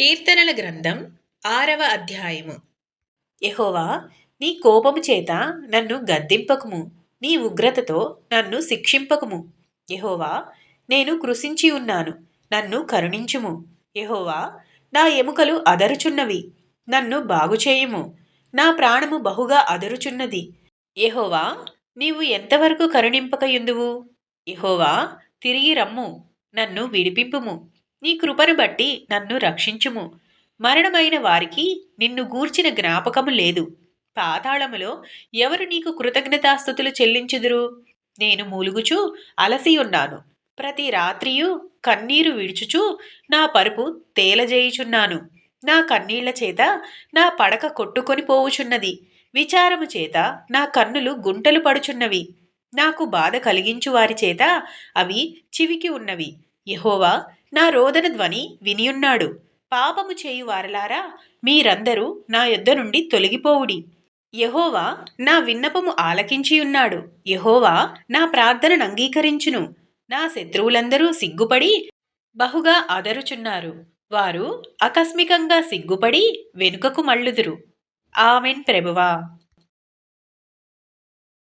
కీర్తనల గ్రంథం ఆరవ అధ్యాయము. యహోవా నీ కోపము చేత నన్ను గద్దింపకుము. నీ ఉగ్రతతో నన్ను శిక్షింపకుము. యహోవా నేను కృషించి ఉన్నాను నన్ను కరుణించుము. యహోవా నా ఎముకలు అదరుచున్నవి నన్ను బాగుచేయుము. నా ప్రాణము బహుగా అదరుచున్నది. యహోవా నీవు ఎంతవరకు కరుణింపకయుందువు? యహోవా తిరిగి రమ్ము నన్ను విడిపింపుము. నీ కృపను బట్టి నన్ను రక్షించుము. మరణమైన వారికి నిన్ను గూర్చిన జ్ఞాపకము లేదు. పాతాళములో ఎవరు నీకు కృతజ్ఞతాస్థుతులు చెల్లించుదురు? నేను మూలుగుచు అలసి ఉన్నాను. ప్రతి రాత్రియు కన్నీరు విడుచుచు నా పరుపు తేలజేయుచున్నాను. నా కన్నీళ్ళ చేత నా పడక కొట్టుకొని పోవుచున్నది. విచారము చేత నా కన్నులు గుంటలు పడుచున్నవి. నాకు బాధ కలిగించు వారి చేత అవి చివికి ఉన్నవి. యహోవా నా రోదన ధ్వని వినియున్నాడు. పాపము చేయు వారలారా మీరందరూ నా యొద్ద నుండి తొలగిపోవుడి. యహోవా నా విన్నపము ఆలకించి ఉన్నాడు. నా ప్రార్థనను అంగీకరించును. నా శత్రువులందరూ సిగ్గుపడి బహుగా అదరుచున్నారు. వారు ఆకస్మికంగా సిగ్గుపడి వెనుకకు మళ్ళుదురు. ఆమెన్ ప్రభువా.